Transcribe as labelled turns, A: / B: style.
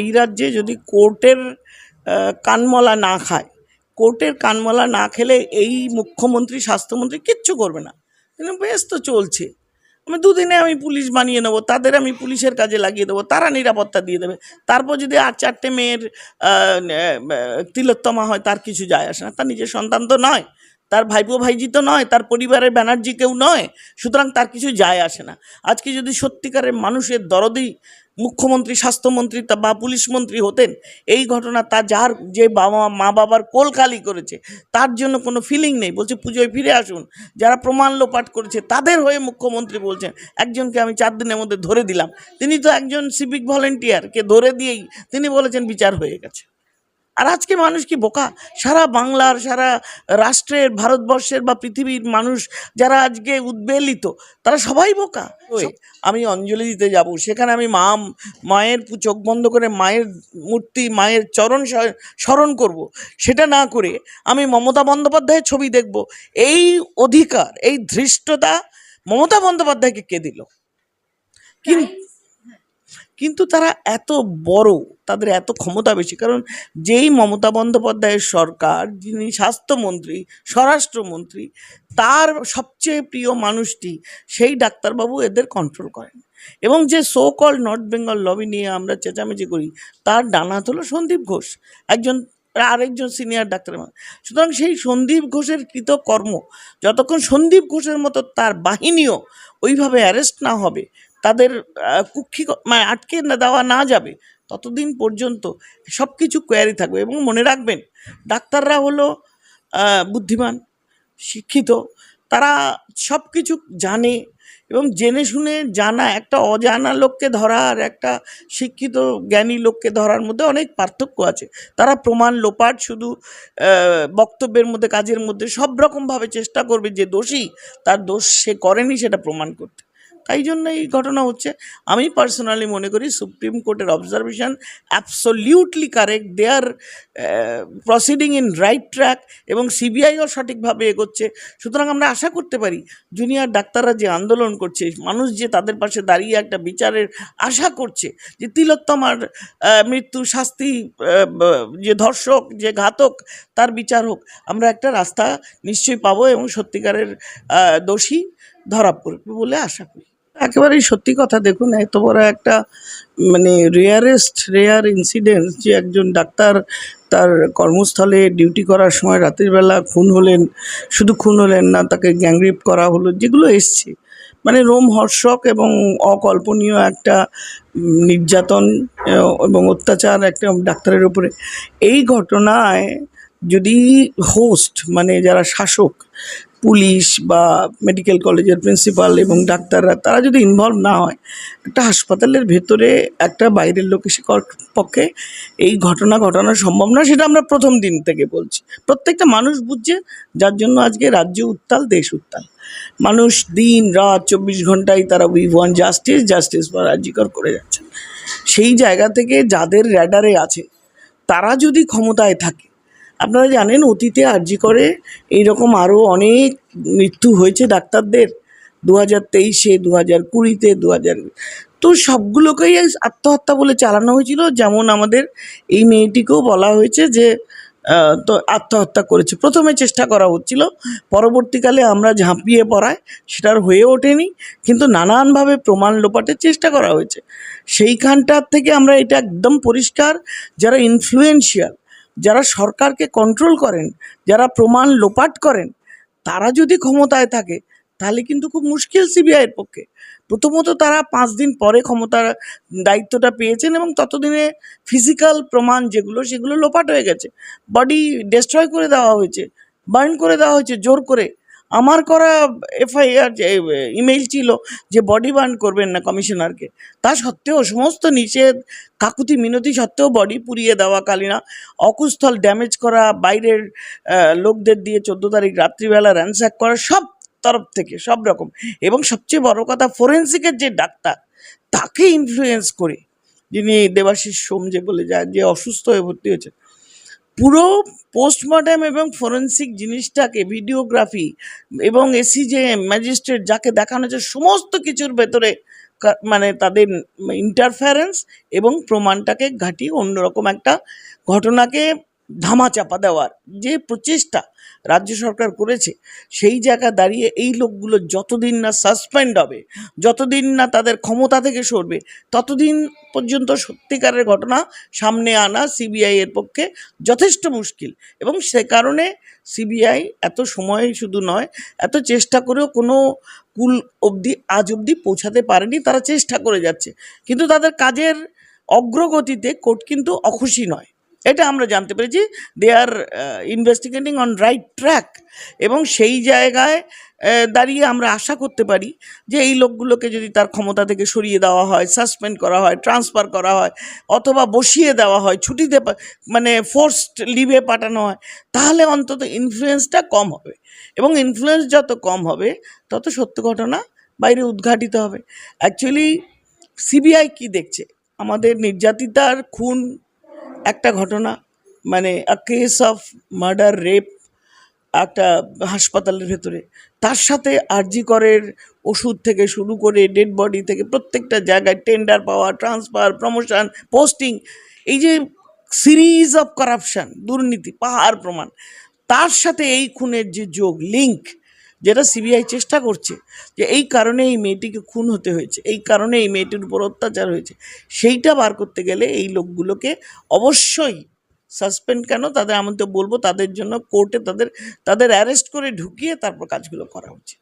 A: এই রাজ্যে যদি কোর্টের কানমলা না খায়, কোর্টের কানমলা না খেলে এই মুখ্যমন্ত্রী, স্বাস্থ্যমন্ত্রী কিচ্ছু করবে না। বেশ তো চলছে। আমি দুদিনে আমি পুলিশ বানিয়ে নেব, তাদের আমি পুলিশের কাজে লাগিয়ে দেবো, তারা নিরাপত্তা দিয়ে দেবে। তারপর যদি আর চারটে মেয়ের তিলোত্তমা হয়, তার কিছু যায় আসে না। তার নিজের সন্তান তো নয়, তার ভাইপো ভাইজি তো নয়, তার পরিবারের ব্যানার্জি কেউ নয়, সুতরাং তার কিছু যায় আসে না। আজকে যদি সত্যিকারের মানুষের দরদি মুখ্যমন্ত্রী, স্বাস্থ্যমন্ত্রী বা পুলিশ মন্ত্রী হতেন, এই ঘটনা তা যার যে বাবা, মা বাবার কোল খালি করেছে, তার জন্য কোনো ফিলিং নেই। বলছে, পুজোয় ফিরে আসুন। যারা প্রমাণ লোপাট করেছে, তাদের হয়ে মুখ্যমন্ত্রী বলছেন, একজনকে আমি চার দিনের মধ্যে ধরে দিলাম। তিনি তো একজন সিভিক ভলেন্টিয়ারকে ধরে দিয়েই তিনি বলেছেন বিচার হয়ে গেছে। আর আজকে মানুষ কি বোকা? সারা বাংলার সারা রাষ্ট্রের ভারতবর্ষের বা পৃথিবীর মানুষ যারা আজকে উদ্বেলিত তারা সবাই বোকা। আমি অঞ্জলি দিতে যাব। সেখানে আমি মা মায়ের পু- চোখ বন্ধ করে মায়ের মূর্তি মায়ের চরণ স্মরণ করব। সেটা না করে আমি মমতা বন্দ্যোপাধ্যায়ের ছবি দেখব। এই অধিকার এই ধৃষ্টতা মমতা বন্দ্যোপাধ্যায়কে কে দিল? কিন্তু কিন্তু তারা এত বড়, তাদের এত ক্ষমতা বেশি। কারণ যেই মমতা বন্দ্যোপাধ্যায়ের সরকার, যিনি স্বাস্থ্যমন্ত্রী, স্বরাষ্ট্রমন্ত্রী, তার সবচেয়ে প্রিয় মানুষটি, সেই ডাক্তারবাবু এদের কন্ট্রোল করেন। এবং যে so called north Bengal lobby নিয়ে আমরা চেঁচামেচি করি, তার ডানাত হলো সন্দীপ ঘোষ, একজন আরেকজন সিনিয়র ডাক্তার। সুতরাং সেই সন্দীপ ঘোষের কৃতকর্ম, যতক্ষণ সন্দীপ ঘোষের মতো তার বাহিনীও ওইভাবে অ্যারেস্ট না হবে তাদের আহ, কুক্ষি মানে আটকে না দেওয়া না যাবে ততদিন পর্যন্ত সব কিছু কোয়ারি থাকবে এবং মনে রাখবেন ডাক্তাররা হলো বুদ্ধিমান শিক্ষিত তারা সব কিছু জানে এবং জেনে শুনে জানা একটা অজানা লোককে ধরা আর একটা শিক্ষিত জ্ঞানী লোককে ধরার মধ্যে অনেক পার্থক্য আছে। তারা প্রমাণ লোপাট শুধু বক্তব্যের মধ্যে কাজের মধ্যে সব রকমভাবে চেষ্টা করবে যে দোষী তার দোষ সে করেনি সেটা প্রমাণ করতে। তাই জন্য এই ঘটনা হচ্ছে। আমি পার্সোনালি মনে করি সুপ্রিম কোর্টের observation absolutely correct they are proceeding in right track এবং সিবিআইও সঠিকভাবে এগোচ্ছে। সুতরাং আমরা আশা করতে পারি জুনিয়র ডাক্তাররা যে আন্দোলন করছে, মানুষ যে তাদের পাশে দাঁড়িয়ে একটা বিচারের আশা করছে যে তিলোত্তমার মৃত্যু শাস্তি যে ধর্ষক, যে ঘাতক, তার বিচার হোক, আমরা একটা রাস্তা নিশ্চয়ই পাবো এবং সত্যিকারের দোষী ধরা পড়বে বলে আশা করি। একেবারেই সত্যি কথা, দেখুন, এত বড় একটা মানে রেয়ারেস্ট রেয়ার ইনসিডেন্ট যে একজন ডাক্তার তার কর্মস্থলে ডিউটি করার সময় রাতের বেলা খুন হলেন, শুধু খুন হলেন না, তাকে গ্যাংরিপ করা হলো, যেগুলো এসছে। মানে রোম হর্ষক এবং অকল্পনীয় একটা নির্যাতন এবং অত্যাচার একটা ডাক্তারের উপরে। এই ঘটনায় যদি হোস্ট মানে যারা শাসক, পুলিশ বা মেডিকেল কলেজের প্রিন্সিপাল এবং ডাক্তাররা, তারা যদি ইনভলভ না হয়, একটা হাসপাতালের ভেতরে একটা বাইরের লোক এসে পক্ষে এই ঘটনা ঘটানো সম্ভব না সেটা আমরা প্রথম দিন থেকে বলছি। প্রত্যেকটা মানুষ বুঝছে, যার জন্য আজকে রাজ্য উত্তাল, দেশ উত্তাল। মানুষ দিন, রাত, চব্বিশ ঘন্টায় তারা উই ওয়ান জাস্টিস জাস্টিস বা রাজ্যকর করে যাচ্ছে সেই জায়গা থেকে যাদের র্যাডারে আছে, তারা যদি ক্ষমতায় থাকে আপনারা জানেন অতীতে আর্জি করে এইরকম আরও অনেক মৃত্যু হয়েছে ডাক্তারদের। দু হাজার তেইশে দু হাজার কুড়িতে দু হাজার তো সবগুলোকেই আত্মহত্যা বলে চালানো হয়েছিল। যেমন আমাদের এই মেয়েটিকেও বলা হয়েছে যে তো আত্মহত্যা করেছে। প্রথমে চেষ্টা করা হচ্ছিল, পরবর্তীকালে আমরা ঝাঁপিয়ে পড়ায় সেটার হয়ে ওঠেনি, কিন্তু নানানভাবে প্রমাণ লোপাটের চেষ্টা করা হয়েছে। সেইখানটার থেকে আমরা এটা একদম পরিষ্কার, যারা ইনফ্লুয়েন্সিয়াল যারা সরকারকে কন্ট্রোল করেন, যারা প্রমাণ লোপাট করেন, তারা যদি ক্ষমতায় থাকে, তাহলে কিন্তু খুব মুশকিল সিবিআইয়ের পক্ষে। প্রথমত তারা পাঁচ দিন পরে ক্ষমতার দায়িত্বটা পেয়েছেন এবং ততদিনে ফিজিক্যাল প্রমাণ যেগুলো, সেগুলো লোপাট হয়ে গেছে। বডি ডেস্ট্রয় করে দেওয়া হয়েছে বার্ন করে দেওয়া হয়েছে, জোর করে। আমার করা এফআইআর যে, ইমেইল ছিল যে বডি বার্ন করবেন না কমিশনারকে, তা সত্ত্বেও সমস্ত নিষেধ, কাকুতি মিনতি সত্ত্বেও বডি পুড়িয়ে দেওয়া কালিনা, অকুস্থল ড্যামেজ করা, বাইরের লোকদের দিয়ে চোদ্দ তারিখ রাত্রিবেলা র্যানস্যাক করা, সব তরফ থেকে, সব রকম। এবং সবচেয়ে বড় কথা ফোরেন্সিকের যে ডাক্তার, তাকে ইনফ্লুয়েন্স করে, যিনি দেবাশিস সোম যে বলে যায় যে অসুস্থ হয়ে ভর্তি হয়েছে পুরো পোস্টমর্টম এবং ফরেন্সিক জিনিসটাকে ভিডিওগ্রাফি এবং এসি যে ম্যাজিস্ট্রেট যাকে দেখানো হচ্ছে সমস্ত কিছুর ভেতরে মানে তাদের ইন্টারফারেন্স এবং প্রমাণটাকে ঘাটিয়ে অন্যরকম একটা ঘটনাকে ধামাচাপা দেওয়ার যে প্রচেষ্টা রাজ্য সরকার করেছে, সেই জায়গা দাঁড়িয়ে এই লোকগুলো যতদিন না সাসপেন্ড হবে, যতদিন না তাদের ক্ষমতা থেকে সরবে, ততদিন পর্যন্ত সত্যিকারের ঘটনা সামনে আনা সিবিআই এর পক্ষে যথেষ্ট মুশকিল। এবং সে কারণে সিবিআই এত সময় শুধু নয়, এত চেষ্টা করেও কোনো কুল অবধি, আজ অবধি পৌঁছাতে পারেনি, তারা চেষ্টা করে যাচ্ছে। কিন্তু তাদের কাজের অগ্রগতিতে কোর্ট কিন্তু অখুশি নয়। এটা আমরা জানতে পেরেছি they are investigating on right track এবং সেই জায়গায় দাঁড়িয়ে আমরা আশা করতে পারি যে এই লোকগুলোকে যদি তার ক্ষমতা থেকে সরিয়ে দেওয়া হয় সাসপেন্ড করা হয় ট্রান্সফার করা হয়, অথবা বসিয়ে দেওয়া হয়, ছুটিতে মানে ফোর্সড লিভে পাঠানো হয়, তাহলে অন্তত ইনফ্লুয়েন্সটা কম হবে। এবং ইনফ্লুয়েন্স যত কম হবে, তত সত্য ঘটনা বাইরে উদ্ঘাটিত হবে। অ্যাকচুয়ালি সিবিআই কি দেখছে? আমাদের নির্যাতিতার খুন একটা ঘটনা মানে a case of murder rape একটা হাসপাতালের ভেতরে। তার সাথে আরজি করের ওষুধ থেকে শুরু করে ডেড বডি থেকে প্রত্যেকটা জায়গায় টেন্ডার পাওয়া ট্রান্সফার প্রমোশন পোস্টিং এই যে সিরিজ অফ করাপশন দুর্নীতি, পাহাড় প্রমাণ। তার সাথে এই খুনের যে যোগ লিঙ্ক যেটা সিবিআই চেষ্টা করছে যে এই কারণে এই মেয়েটিকে খুন হতে হয়েছে, এই কারণে এই মেয়েটির উপর অত্যাচার হয়েছে, সেইটা বার করতে গেলে এই লোকগুলোকে অবশ্যই সাসপেন্ড কেন? তাদের, আমি তো বলব তাদের জন্য কোর্টে তাদের তাদের অ্যারেস্ট করে ঢুকিয়ে তারপর কাজগুলো করা উচিত।